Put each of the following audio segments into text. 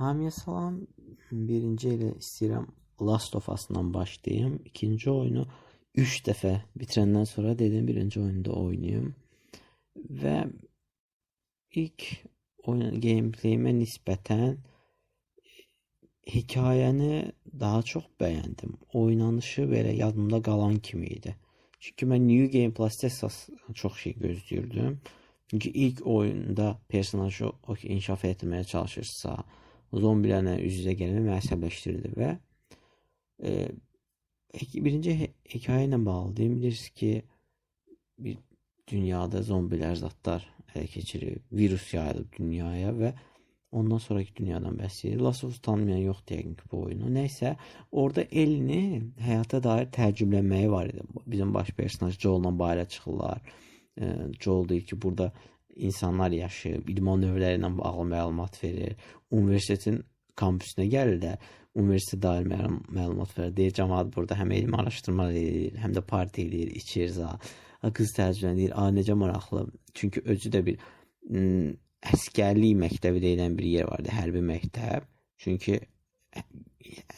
Hamiyə salam. Birinci elə istəyirəm Last of Us-dan başlayım. İkinci oyunu 3 dəfə bitirəndən sonra dedim birinci oyunu da oynayım. Və ilk oyun gameplayimə nisbətən hekayəni daha çox bəyəndim. Oynanışı belə yadımda qalan kimi idi. Çünki mən New Game Plus-da çox şey gözləyirdim. Çünki ilk oyunda personajı inkişaf etməyə çalışırsa, zombilərlə üz-üzə gəlmək məni əsəbləşdirdi və e, birinci hekayə ilə bağlı deyim, bilirsiniz ki, bir dünyada zombilər, zətlər ələ keçirib, virus yayılıb dünyaya və ondan sonraki dünyadan bəhs edir. Last of Us tanımayan yoxdur yəqin ki, bu oyunu. Nəysə, orada Elini həyata dair təəccüblənməyi var idi. Bizim baş personaj Joel-la bayıra çıxırlar. E, Joel deyir ki, burada insanlar yaşayıb, idman növləri ilə bağlı məlumat verir. Universitetin kampüsünə gəlirlər. Universitet dair məlumat verir. Deyir cəmaət burada həm elmi araşdırma edir, həm də parti edir, içir za. Qız təəccüblənir. A necə maraqlı. Çünki özü də bir əskərlik məktəbi deyilən bir yer vardı, hərbi məktəb. Çünki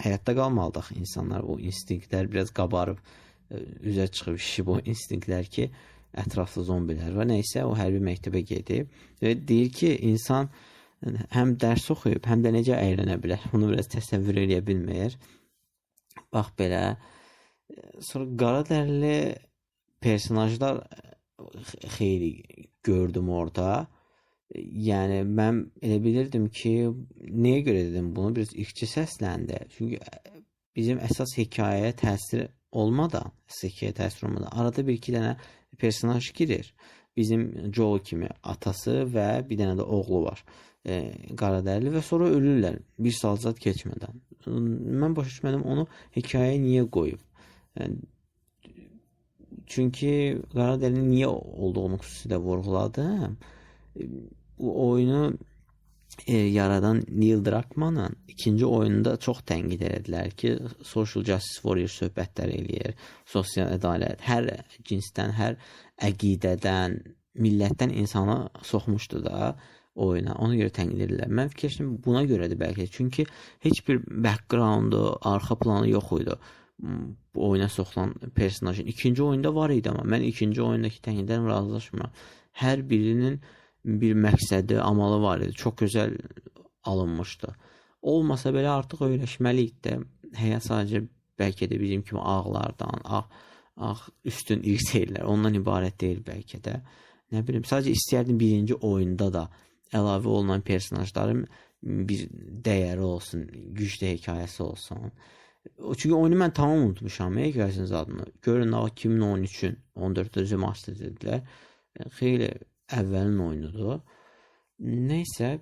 həyatda qalmalıyıq insanlar o instinktlər biraz qabarıb üzə çıxıb şişib o instinktlər ki, ətrafda zombilər var. Nəysə o hərbi məktəbə gedib və deyir ki, insan həm dərs oxuyub, həm də necə əylənə bilər. Bunu biraz təsəvvür edə bilmir. Bax belə. Sonra qara dərili personajlar xeyli gördüm orada. Yəni mən elə bilirdim ki, nəyə görə dedim bunu biraz irqçi səsləndi. Çünki bizim əsas hekayəyə təsir olmadan, əsas hekayəyə təsir olmadan arada bir iki dənə personaj girir. Bizim Joel kimi atası və bir dənə də oğlu var. E, qaradərili və sonra ölürlər bir saat zat keçmədən. Mən başa düşmədim onu hekayəyə niyə qoyub. Yəni, çünki qaradərinin niyə olduğunu xüsusilə vurğuladım bu oyunu e, yaradan Neil Druckmann'ın ikinci oyununda çox tənqid elədilər ki, social justice warrior söhbətlər eləyir, sosial ədalət, hər cinsdən, hər əqidədən, millətdən insana soxmuşdu da oyuna. Ona görə tənqid edirlər. Mən fikirləşdim buna görədir bəlkə. Çünki heç bir backgroundu, arxa planı yox idi bu oyuna soxulan personajın. İkinci oyunda var idi amma mən ikinci oyundakı tənqidlərlə razılaşmıram. Hər birinin bir məqsədi, amalı var idi. Çox gözəl alınmışdı. Olmasa belə artıq öyrəşməliyik də. Həyat sadəcə bəlkə də bizim kimi ağlardan, ağ, ağ üstün irseylər, ondan ibarət deyil bəlkə də. Nə bilim, sadəcə istəyərdim birinci oyunda da əlavə olunan personajların bir dəyəri olsun, güclü hekayəsi olsun. Çünki oyunu mən tamam unutmuşam hekayəsinin zadını. Görün, 2013-ün 14-də remaster dedilər. Xeyli əvvəlin oyunudur. Nəysə,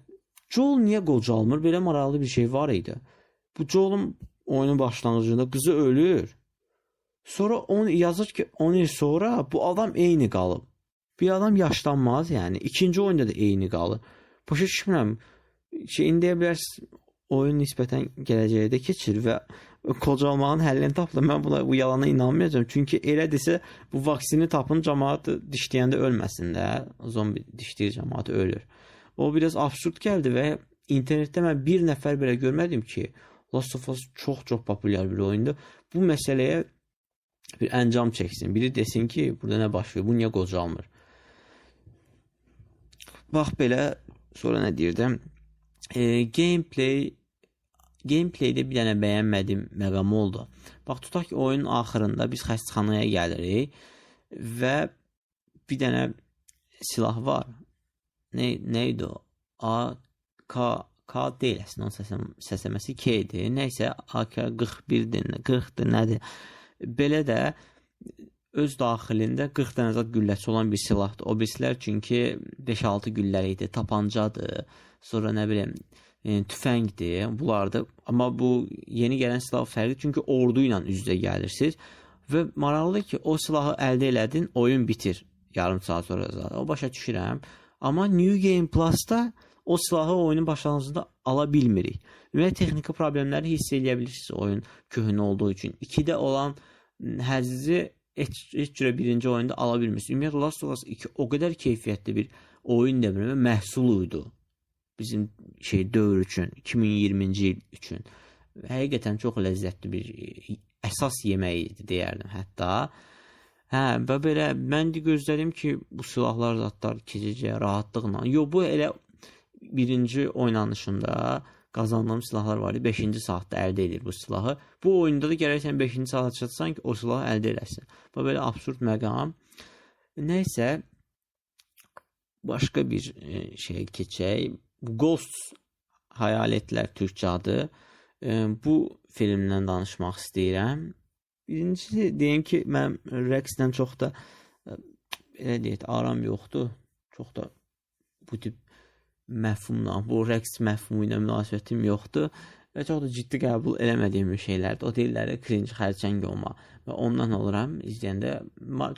Joel niyə qocalmır? Belə maraqlı bir şey var idi. Bu Joel'un oyunun başlanğıcında qızı ölür. Sonra onu yazır ki, 10 il sonra bu adam eyni qalıb. Bir adam yaşlanmaz, yəni. İkinci oyunda da eyni qalır. Başa düşmürəm. Şey, indi deyə oyun nisbətən gələcəkdə keçir və qocalmağın həllini tapdı. Mən buna bu yalana inanmayacağam. Çünki elə desə bu vaksini tapın cəmaət dişləyəndə ölməsin də. Zombi dişləyir cəmaət ölür. O biraz absurd gəldi və internetdə mən bir nəfər belə görmədim ki, Last of Us çox-çox populyar bir oyundur. Bu məsələyə bir əncam çəksin. Biri desin ki, burada nə baş verir? Bu niyə qocalmır? Bax belə sonra nə deyirdim? E, gameplay Gameplaydə bir dənə bəyənmədiyim məqam oldu. Bax tutaq ki, oyunun axırında biz xəstəxanaya gəlirik və bir dənə silah var. Nə nə idi o? A K K deyil əslində onun səsəm, səsləməsi K idi. Nəysə AK-41-dir, 40-dır, nədir? Belə də öz daxilində 40 dənə zət gülləsi olan bir silahdır. O birisilər çünki 5-6 gülləli idi, tapancadır. Sonra nə bilim e, tüfəngdir. Bunlardır. Amma bu yeni gələn silah fərqli çünki ordu ilə üz-üzə gəlirsiniz və maraqlıdır ki, o silahı əldə elədin, oyun bitir yarım saat sonra zaten. O başa düşürəm. Amma New Game Plus-da o silahı oyunun başlanğıcında ala bilmirik. Ümumiyyətlə texniki problemləri hiss edə bilirsiniz oyun köhnə olduğu üçün. 2-də olan həzzi heç, heç cürə birinci oyunda ala bilmirsiniz. Ümumiyyətlə Last of Us 2 o qədər keyfiyyətli bir oyun demirəm, məhsul idi bizim şey dövr üçün 2020-ci il üçün həqiqətən çox ləzzətli bir e, əsas yemək idi deyərdim hətta. Hə, və belə mən də gözlədim ki, bu silahlar zətlər keçəcək rahatlıqla. Yo, bu elə birinci oynanışında qazandığım silahlar var idi. 5-ci saatda əldə edir bu silahı. Bu oyunda da gərək sən 5-ci saata çatsan ki, o silahı əldə edəsən. Bu belə absurd məqam. Nəysə başqa bir e, şey keçək. Ghosts Hayaletlər türkçə adı. E, bu filmdən danışmaq istəyirəm. Birincisi deyim ki, mən rəqsdən çox da e, belə deyək, aram yoxdur. Çox da bu tip məfhumla, bu rəqs məfhumu ilə münasibətim yoxdur və çox da ciddi qəbul eləmədiyim bir şeylərdir. O deyirlər cringe, xərçəng olma və ondan oluram izləyəndə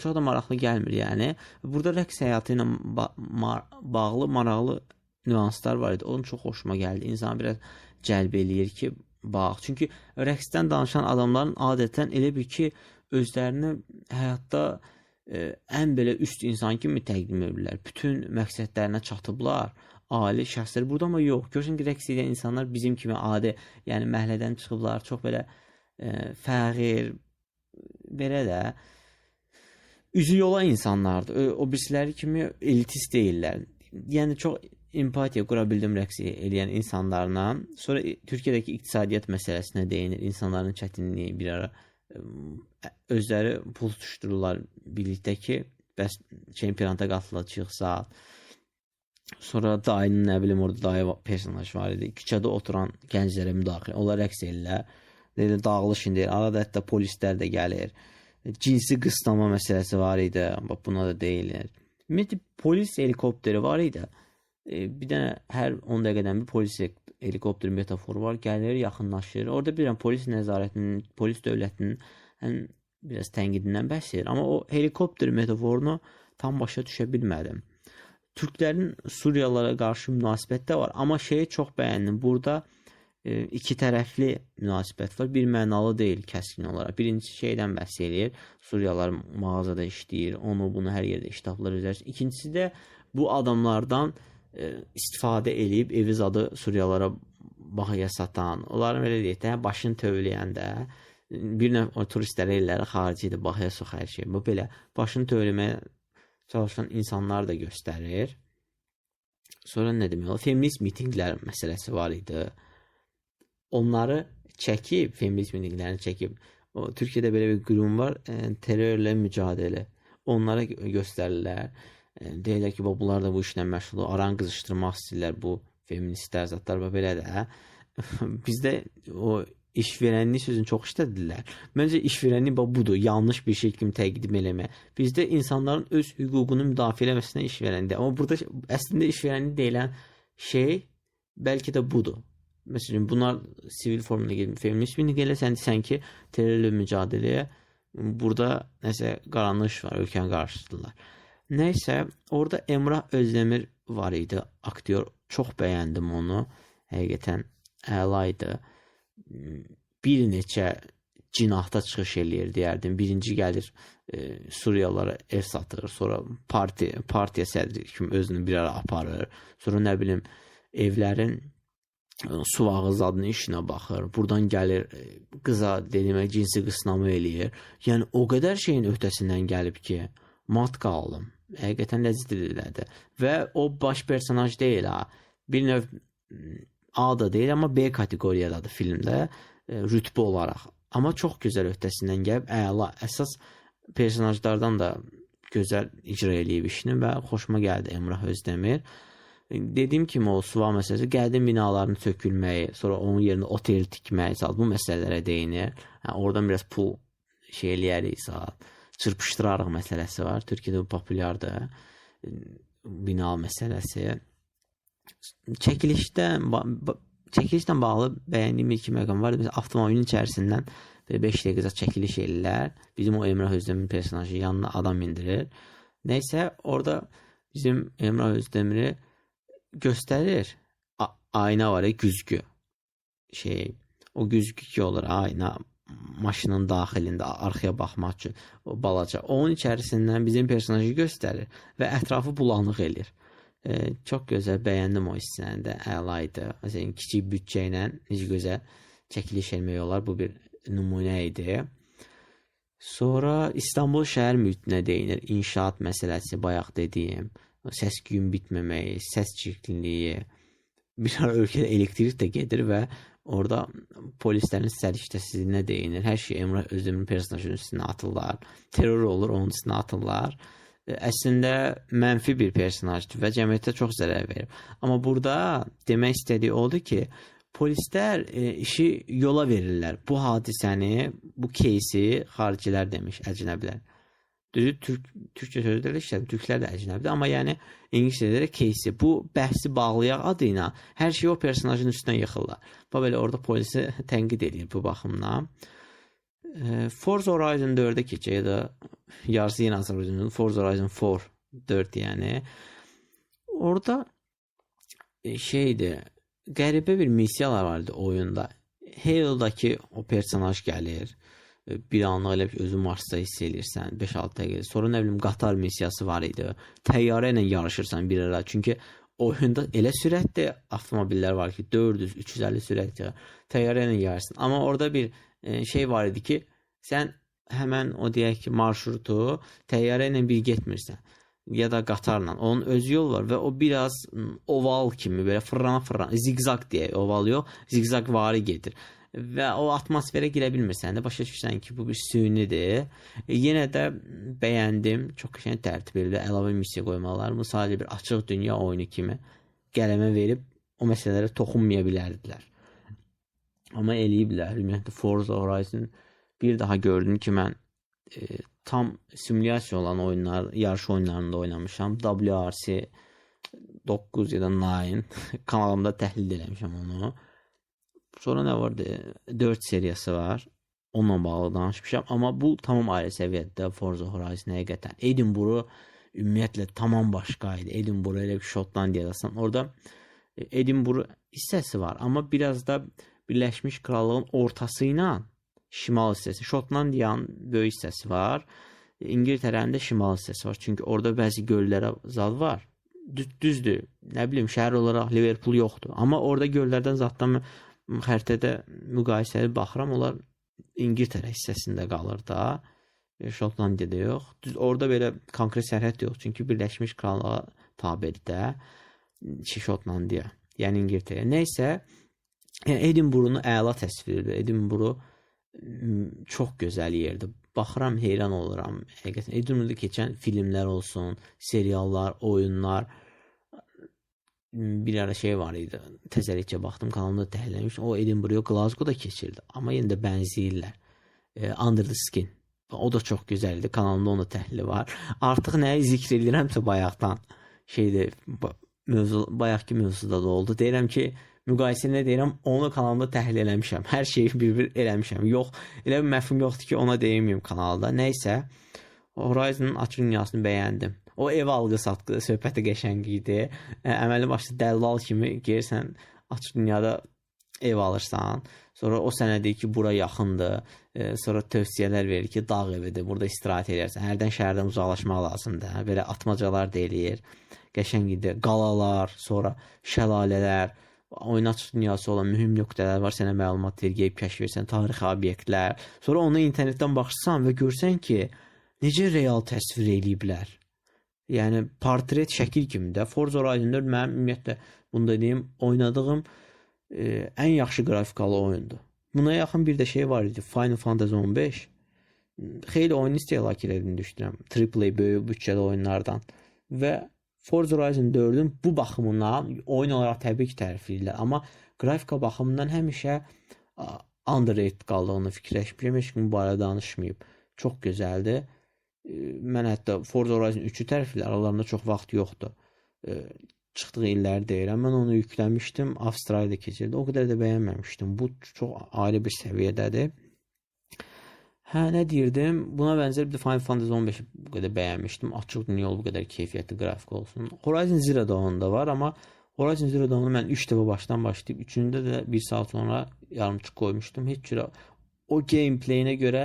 çox da maraqlı gəlmir, yəni. Burada rəqs həyatı ilə ba mar bağlı maraqlı nüanslar var idi. Onun çox xoşuma gəldi. İnsanı biraz cəlb eləyir ki, bax. Çünki rəqsdən danışan adamların adətən elə bir ki, özlərini həyatda e, ən belə üst insan kimi təqdim edirlər. Bütün məqsədlərinə çatıblar. Ali şəxslər burada amma yox. Görürsən ki, rəqs edən insanlar bizim kimi adi, yəni məhəllədən çıxıblar, çox belə e, fəxir belə də üzü yola insanlardır. O, o birisiləri kimi elitist deyillər. Yəni çox empatiya qura bildim rəqs edən insanlarla. Sonra Türkiyədəki iqtisadiyyat məsələsinə değinir. İnsanların çətinliyi bir ara özləri pul tutuşdururlar birlikdə ki, bəs çempionata qatılacaqsa. Sonra dayının nə bilim orada dayı personaj var idi. Küçədə oturan gənclərə müdaxilə. Onlar rəqs edirlər. Dedi dağılış indi. Arada hətta polislər də gəlir. Cinsi qısnama məsələsi var idi. Bax buna da deyilir. Ümumiyyətlə polis helikopteri var idi. Bir dənə hər 10 dəqiqədən bir polis helikopter metaforu var. Gəlir, yaxınlaşır. Orada bir dənə polis nəzarətinin, polis dövlətinin həm biraz tənqidindən bəhs edir. Amma o helikopter metaforunu tam başa düşə bilmədim. Türklərin Suriyalılara qarşı münasibəti də var, amma şeyi çox bəyəndim. Burada e, iki tərəfli münasibət var. Bir mənalı deyil kəskin olaraq. Birinci şeydən bəhs eləyir. Suriyalılar mağazada işləyir, onu bunu hər yerdə iştahlar üzərində. İkincisi də bu adamlardan istifadə eləyib evi zadı Suriyalılara bahaya satan, onların belə deyək də başını tövləyəndə bir növ turistlərə elləri xaricidə bahaya sox hər şey. Bu belə başını tövləməyə çalışan insanlar da göstərir. Sonra nə demək olar? Feminist mitinqlər məsələsi var idi. Onları çəkib, feminist mitinqlərini çəkib. O Türkiyədə belə bir qurum var, e, terrorla mücadilə. Onlara göstərirlər. Deyirlər ki, bunlar da bu işlə məşğuldur. Aran qızışdırmaq istəyirlər bu feministlər, zətlər və belə də. Bizdə o işverənlik sözünü çox işlədirlər. Məncə işverənlik bax budur, yanlış bir şey kimi təqdim eləmək. Bizdə insanların öz hüququnu müdafiə etməsinə işverəndir. Amma burada əslində işverənlik deyilən şey bəlkə də budur. Məsələn, bunlar sivil formada gedib feminist bir eləsən desən ki, terrorla mücadiləyə burada nəsə qaranlıq var ölkənin qarşısındalar. Nəysə, orada Emrah Özdemir var idi, aktyor. Çox bəyəndim onu. Həqiqətən əla idi. Bir neçə cinahda çıxış eləyir deyərdim. Birinci gəlir e, Suriyalılara ev satır, sonra parti partiya sədri kimi özünü bir ara aparır. Sonra nə bilim evlərin e, su ağız adının işinə baxır. Burdan gəlir e, qıza dediyimə cinsi qısnama eləyir. Yəni o qədər şeyin öhdəsindən gəlib ki, mat qaldım həqiqətən ləzzətlidir. Və o baş personaj deyil ha. Bir növ A da deyil, amma B kateqoriyadadır filmdə e, rütbə olaraq. Amma çox gözəl öhdəsindən gəlib, əla. Əsas personajlardan da gözəl icra eləyib işini və xoşuma gəldi Emrah Özdemir. Dediyim kimi o suva məsələsi qədim binaların sökülməyi, sonra onun yerinə otel tikməyi, bu məsələlərə deyinir. Hə, oradan biraz pul şey eləyərik, saat çırpışdırarıq məsələsi var. Türkiyədə bu populyardır. Bina məsələsi. Çəkilişdən çəkilişlə bağlı bəyəndiyim iki məqam var. Məsələn, avtomobilin içərisindən belə 5 dəqiqə çəkiliş ellər. Bizim o Emrah Özdemir personajı yanına adam mindirir. Nəysə, orada bizim Emrah Özdemiri göstərir. A ayna var, güzgü. Şey, o güzgü ki olur, ayna maşının daxilində arxaya baxmaq üçün o balaca. Onun içərisindən bizim personajı göstərir və ətrafı bulanıq eləyir. E, çox gözəl, bəyəndim o hissəni də. Əla idi. Məsələn, kiçik büdcə ilə necə gözəl çəkiliş etmək olar. Bu bir nümunə idi. Sonra İstanbul şəhər mühitinə değinir. İnşaat məsələsi bayaq dediyim, səs-küyün bitməməyi, səs çirklinliyi. Bir ara ölkədə elektrik də gedir və orada polislərin səriştəsizliyinə değinir. Hər şey Emrah Özdemir personajının üstünə atırlar. Terror olur, onun üstünə atırlar. Əslində mənfi bir personajdır və cəmiyyətə çox zərər verir. Amma burada demək istədiyi odur ki, Polislər e, işi yola verirlər. Bu hadisəni, bu кейsi xaricilər demiş, əcnəbilər. Düzü Türk, Türkçə sözlərdə işlədim. Türklər də əcnəbidir. Amma yəni ingiliscədə də case. Bu bəhsi bağlayaq adı ilə hər şeyi o personajın üstünə yıxırlar. Və belə orada polisi tənqid edir bu baxımdan. E, Forza Horizon 4-ə keçək ya da yarısı yenə hazırlanır. Forza Horizon 4 4 yəni. Orada şeydir. Qəribə bir missiyalar vardı oyunda. Halo-dakı o personaj gəlir. E, Bir anlıq elə özü Marsda hiss eləyirsən 5-6 dəqiqə. Sonra nə bilim qatar missiyası var idi. Təyyarə ilə yarışırsan bir ara. Çünki oyunda elə sürətli avtomobillər var ki, 400, 350 sürətlə təyyarə ilə yarışırsan. Amma orada bir e, şey var idi ki, sən həmən o deyək ki, marşrutu təyyarə ilə bir getmirsən ya da qatarla. Onun öz yol var və o biraz oval kimi belə fırlana fırlana, ziqzaq deyə oval yox, ziqzaq vari gedir. Və o atmosferə girə bilmirsən də başa düşürsən ki, bu bir sünidir. E, yenə də bəyəndim. Çox qəşəng tərtib edildi. Əlavə missiya qoymalar. Bu sadəcə bir açıq dünya oyunu kimi qələmə verib o məsələlərə toxunmaya bilərdilər. Amma eləyiblər. Ümumiyyətlə Forza Horizon bir daha gördüm ki, mən e, tam simülyasiya olan oyunlar, yarış oyunlarında oynamışam. WRC 9 ya da 9 kanalımda təhlil eləmişəm onu. Sonra nə vardı? 4 seriyası var. Onunla bağlı danışmışam. Amma bu tamam ayrı səviyyədə Forza Horizon həqiqətən. Edinburgh ümumiyyətlə tamam başqa idi. Edinburgh elə Şotlandiyadasan. Orada e, Edinburgh hissəsi var. Amma biraz da Birləşmiş Krallığın ortası ilə şimal hissəsi. Şotlandiyanın böyük hissəsi var. İngiltərənin də şimal hissəsi var. Çünki orada bəzi göllərə zad var. Düz, düzdür. Nə bilim, şəhər olaraq Liverpool yoxdur. Amma orada göllərdən zaddan xəritədə müqayisəli baxıram, onlar İngiltərə hissəsində qalır da. E, Şotlandiyada yox. Düz orada belə konkret sərhəd yox. Çünki Birləşmiş Krallığa tabedir də. Şotlandiya, yəni İngiltərə. Nəysə, yəni Edinburgh-u əla təsvir edir. Edinburgh çox gözəl yerdir. Baxıram, heyran oluram. Həqiqətən Edinburghda keçən filmlər olsun, seriallar, oyunlar bir ara şey var idi. Təzəlikcə baxdım, kanalımda təhlil etmiş. O Edinburgh, Glasgow-da keçirdi. Amma yenə də bənzəyirlər. E, Under the Skin. O da çox gözəldir. Kanalımda onun təhlili var. Artıq nəyi zikr edirəmsə bayaqdan şeydə mövzu bayaqki mövzuda da oldu. Deyirəm ki, müqayisəndə deyirəm, onu kanalımda təhlil eləmişəm. Hər şeyi bir-bir eləmişəm. Yox, elə bir məfhum yoxdur ki, ona deyiməyim kanalda. Nəysə, Horizon açıq dünyasını bəyəndim. O ev alqı satqı söhbəti qəşəng idi. Əməlli başlı dəllal kimi gəlirsən açıq dünyada ev alırsan. Sonra o sənə deyir ki, bura yaxındır. E, sonra tövsiyələr verir ki, dağ evidir, burada istirahət edərsən. Hərdən şəhərdən uzaqlaşmaq lazımdır. Belə atmacalar deyilir. Qəşəng idi. Qalalar, sonra şəlalələr, oyun açıq dünyası olan mühüm nöqtələr var, sənə məlumat verir, gəlib kəşf edirsən, tarixi obyektlər. Sonra onu internetdən baxırsan və görsən ki, necə real təsvir eləyiblər. Yəni portret şəkil kimi də Forza Horizon 4 mənim ümumiyyətlə bunu da deyim, oynadığım e, ən yaxşı qrafikalı oyundur. Buna yaxın bir də şey var idi, Final Fantasy 15. Xeyli oyun istehlak elədiyini düşünürəm. AAA böyük büdcəli oyunlardan və Forza Horizon 4-ün bu baxımından oyun olaraq təbii ki, tərifləyirlər, amma qrafika baxımından həmişə underrated qaldığını fikirləşmişəm. Heç kim bu barədə danışmayıb. Çox gözəldir. Mən hətta Forza Horizon 3-ü tərifləyirlər, aralarında çox vaxt yoxdur. Çıxdığı illəri deyirəm. Mən onu yükləmişdim, Avstraliyada keçirdi. O qədər də bəyənməmişdim. Bu çox ayrı bir səviyyədədir. Hə, nə deyirdim? Buna bənzər bir Final Fantasy 15 bu qədər bəyənmişdim. Açıq dünya bu qədər keyfiyyətli qrafik olsun. Horizon Zero Dawn da var, amma Horizon Zero Dawn-u mən 3 dəfə başdan başlayıb 3-ündə də 1 saat sonra yarımçıq qoymuşdum. Heç cürə o gameplayinə görə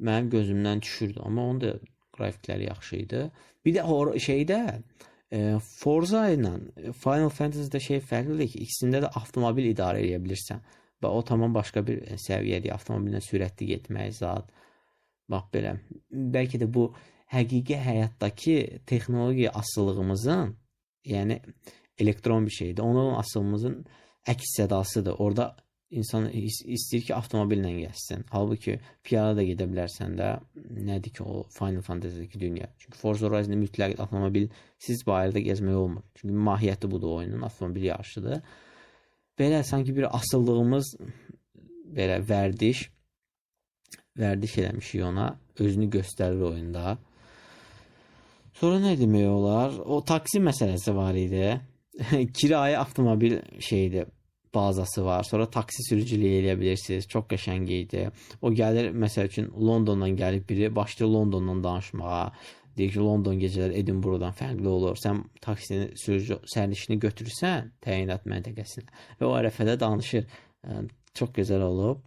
mənim gözümdən düşürdü, amma onun da qrafikləri yaxşı idi. Bir də şeydə E, Forza ilə Final Fantasy'də şey fərqlidir ki, ikisində də avtomobil idarə edə bilirsən. Və o tamam başqa bir səviyyədir. Avtomobillə sürətli getmək zat. Bax belə. Bəlkə də bu həqiqi həyatdakı texnologiya asılılığımızın, yəni elektron bir şeydir. Onun asılımızın əks sədasıdır. Orada insan is istəyir ki, avtomobillə gəzsin. Halbuki piyada da gedə bilərsən də. Nədir ki, o Final Fantasy-dəki dünya. Çünki Forza Horizon-da mütləq avtomobil siz bayırda gəzmək olmur. Çünki mahiyyəti budur oyunun, avtomobil yarışıdır. Belə sanki bir asıllığımız belə vərdiş vərdiş eləmişik ona, özünü göstərir oyunda. Sonra nə demək olar? O taksi məsələsi var idi. Kirayə avtomobil şeydi, bazası var. Sonra taksi sürücülüyü eləyə bilirsiniz. Çox qəşəng idi. O gəlir məsəl üçün Londondan gəlib biri başlayır Londondan danışmağa. Deyir ki, London gecələri Edinburghdan fərqli olur. Sən taksini sürücü sərnişini götürürsən təyinat məntəqəsinə və o ərəfədə danışır. Çox gözəl olub.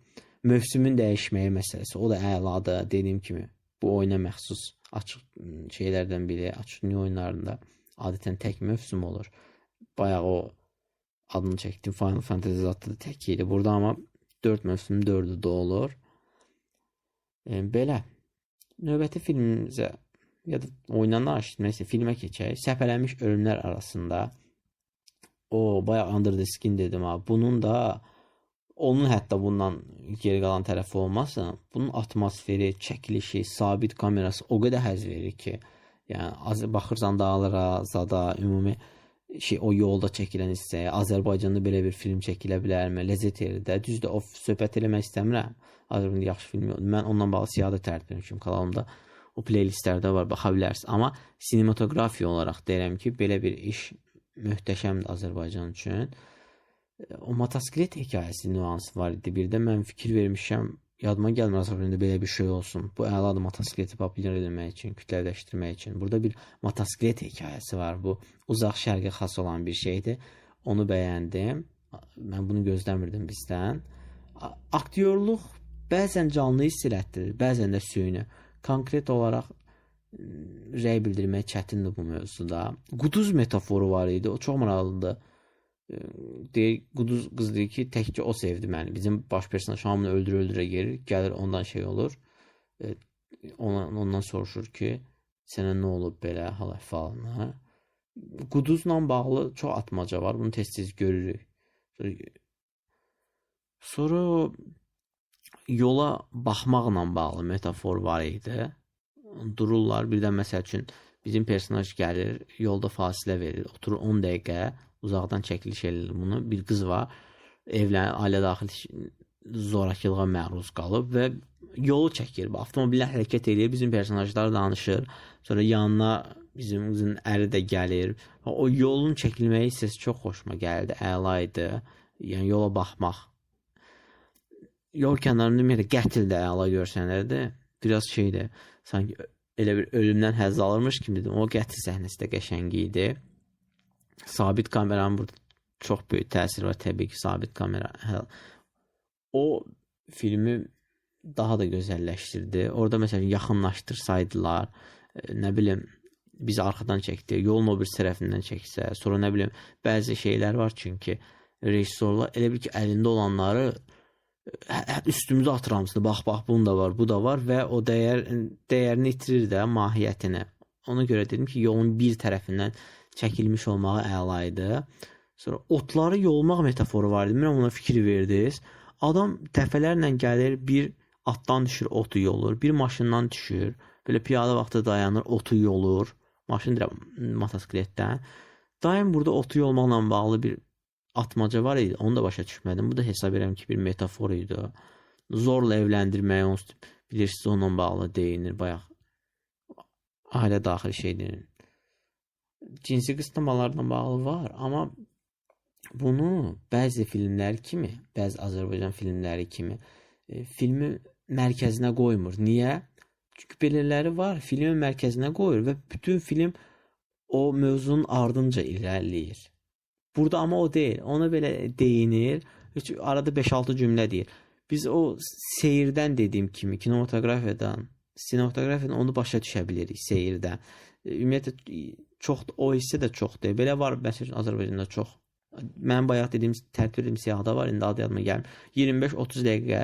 Mövsümün dəyişməyi məsələsi. O da əladır. Dediyim kimi bu oyuna məxsus açıq şeylərdən biri, açıq dünya oyunlarında adətən tək mövsüm olur. Bayaq o adını çəkdim Final Fantasy tək idi. Burada amma 4 mövsüm 4-ü də olur. E, belə. Növbəti filmimizə ya da oyundan danışdım. Nəysə filmə keçək. Səpələnmiş ölümlər arasında o bayaq Under the Skin dedim ha. Bunun da onun hətta bundan geri qalan tərəfi olmasa, bunun atmosferi, çəkilişi, sabit kamerası o qədər həzz verir ki, yəni az baxırsan dağlara, zada, ümumi şey o yolda çəkilən hissəyə Azərbaycanda belə bir film çəkilə bilərmi? Ləzzət yeri də. Düzdür, o söhbət eləmək istəmirəm. Azərbaycanda yaxşı film yoxdur. Mən ondan bağlı siyahı da tərtib etmişəm kanalımda. O playlistlərdə var, baxa bilərsiniz. Amma sinematografiya olaraq deyirəm ki, belə bir iş möhtəşəmdir Azərbaycan üçün. O motosiklet hekayəsi nüansı var idi. Bir də mən fikir vermişəm yadıma gəlmir Azərbaycanda belə bir şey olsun. Bu əladır motosikleti populyar etmək üçün, kütləviləşdirmək üçün. Burada bir motosiklet hekayəsi var. Bu uzaq şərqə xas olan bir şeydir. Onu bəyəndim. Mən bunu gözləmirdim bizdən. Aktyorluq bəzən canlı hiss elətdirir, bəzən də süni. Konkret olaraq rəy bildirmək çətindir bu mövzuda. Quduz metaforu var idi. O çox maraqlıdır deyir quduz qız deyir ki, təkcə o sevdi məni. Bizim baş personaj hamını öldürə-öldürə gelir, gəlir ondan şey olur. E, ona, ondan soruşur ki, sənə nə olub belə hal əhvalına? Quduzla bağlı çox atmaca var. Bunu tez-tez görürük. Sonra yola baxmaqla bağlı metafor var idi. Dururlar, birdən məsəl üçün bizim personaj gəlir, yolda fasilə verir, oturur 10 dəqiqə uzaqdan çəkiliş eləyir bunu. Bir qız var, evlən ailə daxili zorakılığa məruz qalıb və yolu çəkir. Avtomobillər hərəkət edir, bizim personajlar danışır. Sonra yanına bizim qızın əri də gəlir. O yolun çəkilməyi hissəsi çox xoşuma gəldi, əla idi. Yəni yola baxmaq. Yol kənarında ümumiyyətlə qətl də əla görsənirdi. Biraz şeydir, sanki elə bir ölümdən həzz alırmış kimi dedim. O qətl səhnəsi də qəşəng idi. Sabit kameranın burada çox böyük təsiri var təbii ki, sabit kamera. Hə, o filmi daha da gözəlləşdirdi. Orada məsələn yaxınlaşdırsaydılar, e, nə bilim biz arxadan çəkdi, yolun o bir tərəfindən çəksə, sonra nə bilim bəzi şeylər var çünki rejissorlar elə bil ki, əlində olanları hə, hə üstümüzə atır hamısını. Bax, bax, bunun da var, bu da var və o dəyər dəyərini itirir də mahiyyətini. Ona görə dedim ki, yolun bir tərəfindən çəkilmiş olmağı əla idi. Sonra otları yolmaq metaforu var idi. Bilmirəm ona fikir verdiniz. Adam dəfələrlə gəlir, bir atdan düşür, otu yolur, bir maşından düşür. Belə piyada vaxtı dayanır, otu yolur. Maşın deyirəm, motosikletdən. Daim burada otu yolmaqla bağlı bir atmaca var idi. Onu da başa düşmədim. Bu da hesab edirəm ki, bir metafor idi. Zorla evləndirməyə onsuz bilirsiniz onunla bağlı deyinir bayaq. Ailə daxili şeydir cinsi qısıtlamalarla bağlı var, amma bunu bəzi filmlər kimi, bəzi Azərbaycan filmləri kimi e, filmin mərkəzinə qoymur. Niyə? Çünki belələri var, filmin mərkəzinə qoyur və bütün film o mövzunun ardınca irəliləyir. Burada amma o deyil. Ona belə deyinir. Heç arada 5-6 cümlə deyir. Biz o seyirdən dediyim kimi kinematografiyadan, sinematografiyadan onu başa düşə bilirik seyirdən. Ümumiyyətlə çox o hissə də çoxdur. Belə var məsələn Azərbaycanda çox. Mən bayaq dediyim tərtib siyahıda var, indi adı yadıma gəlmir. 25-30 dəqiqə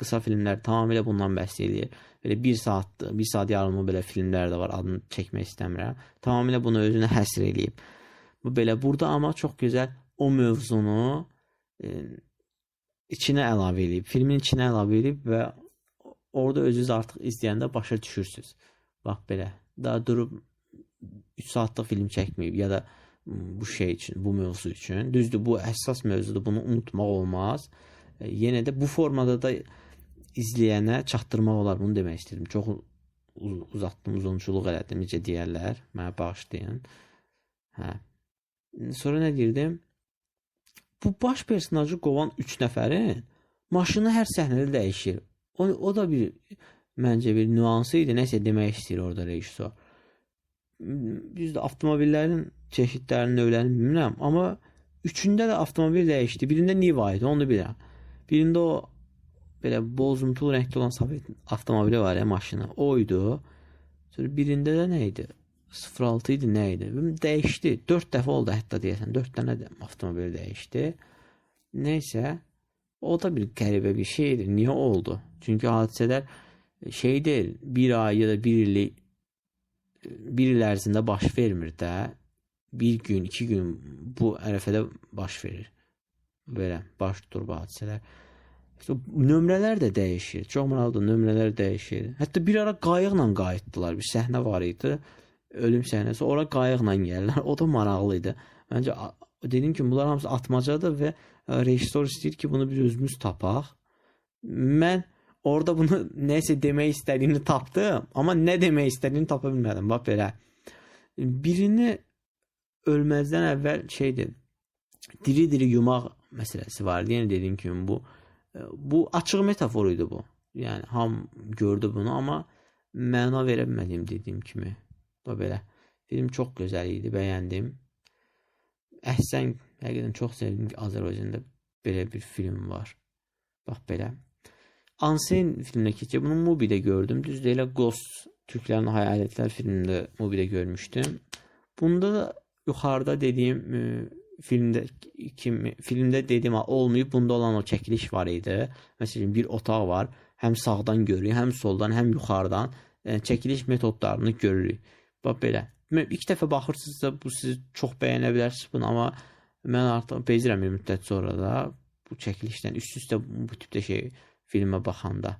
qısa filmlər tamamilə bundan bəhs eləyir. Belə 1 saat, 1 saat yarımı belə filmlər də var, adını çəkmək istəmirəm. Tamamilə bunu özünə həsr eləyib. Bu belə burada amma çox gözəl o mövzunu e, içinə əlavə eləyib, filmin içinə əlavə eləyib və orada özünüz artıq izləyəndə başa düşürsüz. Bax belə. Daha durub 3 saatlıq film çəkməyib ya da bu şey üçün, bu mövzu üçün. Düzdür, bu həssas mövzudur, bunu unutmaq olmaz. E, yenə də bu formada da izləyənə çatdırmaq olar, bunu demək istədim. Çox uz uzatdım, uzunçuluq elədim, necə deyərlər. Mənə bağışlayın. Hə. Sonra nə deyirdim? Bu baş personajı qovan 3 nəfərin maşını hər səhnədə dəyişir. O, o da bir məncə bir nüansı idi. Nəsə demək istəyir orada rejissor düzdür avtomobillərin çeşidlərinin növlərini bilmirəm, amma üçündə də avtomobil dəyişdi. Birində Niva idi, onu bilirəm. Birində o belə bozumtul rəngli olan Sovet avtomobili var ya, maşını. O idi. Sonra birində də nə idi? 06 idi, nə idi? Dəyişdi. 4 dəfə oldu hətta deyəsən. 4 dənə də avtomobil dəyişdi. Nəysə, o da bir qəribə bir şeydir. Niyə oldu? Çünki hadisələr şey deyil, bir ay ya da bir illik bir il ərzində baş vermir də. Bir gün, iki gün bu ərəfədə baş verir. Belə baş tutur bu hadisələr. İşte, nömrələr də dəyişir. Çox maraqlıdır, nömrələr dəyişir. Hətta bir ara qayıqla qayıtdılar. Bir səhnə var idi. Ölüm səhnəsi. Ora qayıqla gəlirlər. O da maraqlı idi. Məncə dedim ki, bunlar hamısı atmacadır və rejissor istəyir ki, bunu biz özümüz tapaq. Mən Orada bunu nəsə demək istədiyini tapdım, amma nə demək istədiyini tapa bilmədim. Bax belə. Birini ölməzdən əvvəl şeydir. Diri-diri yumaq məsələsi var. Yəni dediyim kimi bu bu açıq metafor idi bu. Yəni ham gördü bunu, amma məna verə bilmədim dediyim kimi. Bax belə. Film çox gözəl idi, bəyəndim. Əhsən, həqiqətən çox sevdim ki, Azərbaycanda belə bir film var. Bax belə. Unseen filmine keçəcək. Bunu Mubi'də gördüm. Düzdür, elə Ghost Türklərin Hayalətlər filmində Mubi'də görmüşdüm. Bunda da yuxarıda dediyim ə, e, filmdə kimi filmdə dediyim olmayıb. Bunda olan o çəkiliş var idi. Məsələn, bir otaq var. Həm sağdan görürük, həm soldan, həm yuxarıdan ə, e, çəkiliş metodlarını görürük. Bax belə. İlk dəfə baxırsınızsa bu siz çox bəyənə bilərsiniz bunu, amma mən artıq bezirəm bir müddət sonra da bu çəkilişdən üst-üstə bu tipdə şey filmə baxanda.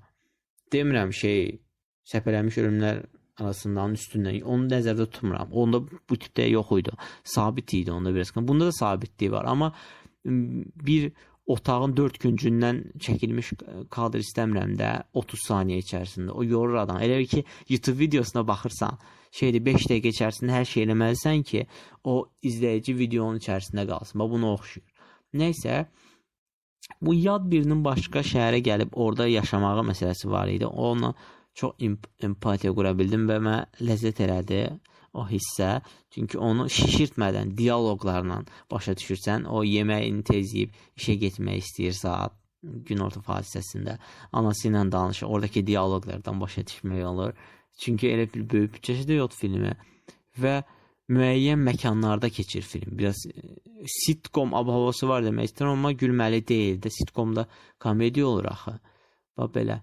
Demirəm şey səpələnmiş ölümlər arasından üstündən onu nəzərdə tutmuram. Onda bu tipdə yox idi. Sabit idi onda biraz. Bunda da sabitliyi var, amma bir otağın dörd küncündən çəkilmiş kadr istəmirəm də 30 saniyə içərisində. O yorur adam. Elə ki YouTube videosuna baxırsan, şeydir 5 dəqiqə içərisində hər şey eləməlisən ki, o izləyici videonun içərisində qalsın. Bax buna oxşuyur. Nəysə, Bu yad birinin başqa şəhərə gəlib orada yaşamağı məsələsi var idi. Onunla çox empatiya qura bildim və mənə ləzzət elədi o hissə. Çünki onu şişirtmədən dialoqlarla başa düşürsən. O yeməyini tez yeyib işə getmək istəyir saat günorta hadisəsində anası ilə danışır. Oradakı dialoqlardan başa düşmək olur. Çünki elə bir böyük bütçəsi də yox filmə və müəyyən məkanlarda keçir film. Biraz e, sitcom ab-havası var demək istəyirəm, amma gülməli deyil də. Sitcomda komediya olur axı. Bax belə.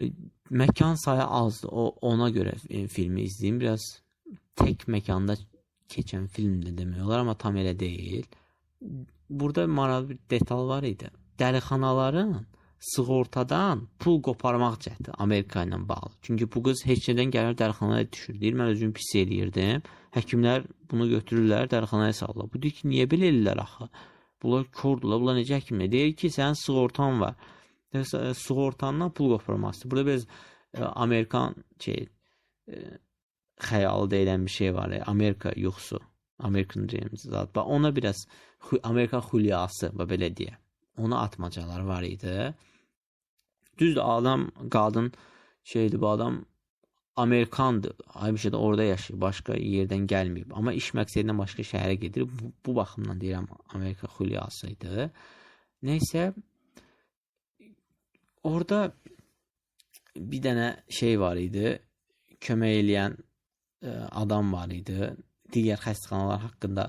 E, məkan sayı azdır. O ona görə e, filmi izləyim. Biraz tək məkanda keçən filmdir demək olar, amma tam elə deyil. Burada maraqlı bir detal var idi. Dəlixanaların sığortadan pul qoparmaq cəhdi Amerika ilə bağlı. Çünki bu qız heç nədən gəlir dərxanaya düşür. Deyir, mən özümü pis eləyirdim. Həkimlər bunu götürürlər, dərxanaya salırlar. Bu deyir ki, niyə belə eləyirlər axı? Bunlar kordular, bunlar necə həkimlər? Deyir ki, sənin sığortan var. Sığortandan pul qoparmazdı. Burada biraz e, Amerikan şey e, xəyalı deyilən bir şey var. E, Amerika yuxusu. American Dreams zat. Ona biraz Amerika xülyası, belə deyə. Ona atmacalar var idi. Düzdür adam qadın şeydir bu adam Amerikandır. Həmişə də orada yaşayır. Başqa yerdən gəlməyib. Amma iş məqsədilə başqa şəhərə gedir. Bu, bu baxımdan deyirəm Amerika xülyası idi. Nəysə orada bir dənə şey var idi. Kömək eləyən adam var idi. digər xəstəxanalar haqqında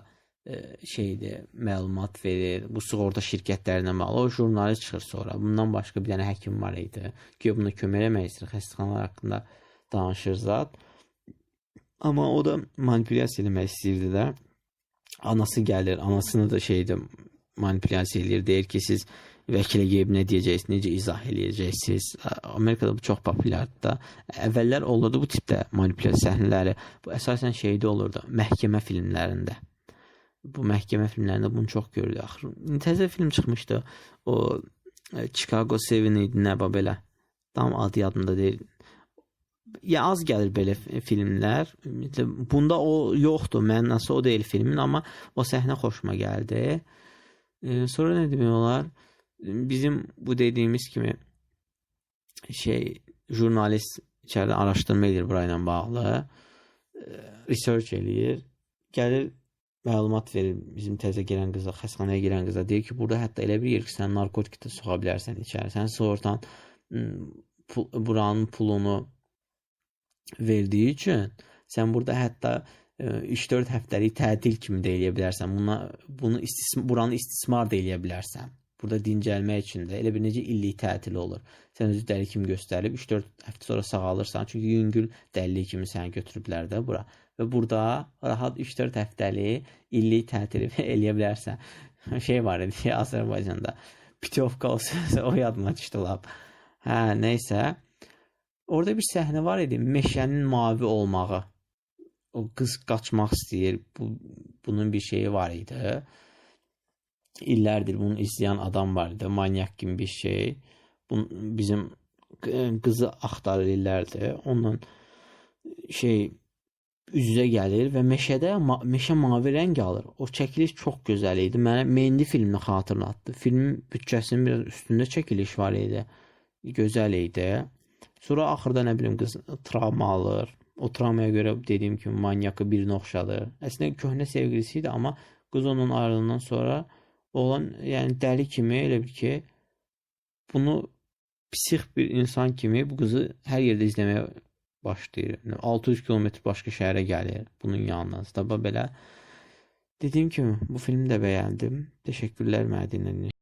şeydir, məlumat verir. Bu sığorta şirkətlərinə bağlı. O jurnalist çıxır sonra. Bundan başqa bir dənə həkim var idi ki, buna kömək eləmək istəyir. Xəstəxanalar haqqında danışır zat. Amma o da manipulyasiya eləmək istəyirdi də. Anası gəlir, anasını da şeydə manipulyasiya eləyir. Deyir ki, siz vəkilə gedib nə deyəcəksiniz, necə izah eləyəcəksiniz. Amerikada bu çox populyardır da. Əvvəllər olurdu bu tipdə manipulyasiya səhnələri. Bu əsasən şeydə olurdu, məhkəmə filmlərində. Bu məhkəmə filmlərində bunu çox görürük. Axır təzə film çıxmışdı. O e, Chicago 7 idi, nə bax belə. Tam adı yadımda deyil. Ya az gəlir belə filmlər. Bunda o yoxdur. Mənası o deyil filmin, amma o səhnə xoşuma gəldi. E, sonra nə demək olar? Bizim bu dediyimiz kimi şey jurnalist içəridə araşdırma edir burayla bağlı. E, research eləyir. Gəlir məlumat verir bizim təzə girən qıza, xəstəxanaya girən qıza deyir ki, burada hətta elə bir yer ki, sən narkotik də soxa bilərsən içəri. Sən sığortan pul, buranın pulunu verdiyi üçün sən burada hətta e, 3-4 həftəlik tətil kimi də eləyə bilərsən. Buna bunu istismar buranı istismar da eləyə bilərsən. Burada dincəlmək üçün də elə bir necə illik tətil olur. Sən özü dəli kimi göstərilib 3-4 həftə sonra sağalırsan. Çünki yüngül dəlilik kimi səni götürüblər də bura. Və burada rahat 3-4 həftəlik illik tətil eləyə bilərsən. Şey var idi Azərbaycanda. Pitovka olsa o yadıma düşdü lap. Hə, nəysə. Orada bir səhnə var idi, meşənin mavi olmağı. O qız qaçmaq istəyir. Bu bunun bir şeyi var idi. İllərdir bunu izləyən adam var idi, manyak kimi bir şey. Bun bizim qızı axtarır illərdir. Onunla şey üz-üzə gəlir və meşədə ma meşə mavi rəng alır. O çəkiliş çox gözəl idi. Mənə Mendi filmini xatırlatdı. Filmin büdcəsinin biraz üstündə çəkiliş var idi. Gözəl idi. Sonra axırda nə bilim qız travma alır. O travmaya görə dediyim kimi manyakı birinə oxşadır. Əslində köhnə sevgilisi idi, amma qız ondan ayrılandan sonra oğlan yəni dəli kimi elə bil ki bunu psix bir insan kimi bu qızı hər yerdə izləməyə başlayır. Yəni 600 kilometr başqa şəhərə gəlir bunun yanına. Staba belə dediyim kimi bu filmi də bəyəndim. Təşəkkürlər mənə dinlədiyiniz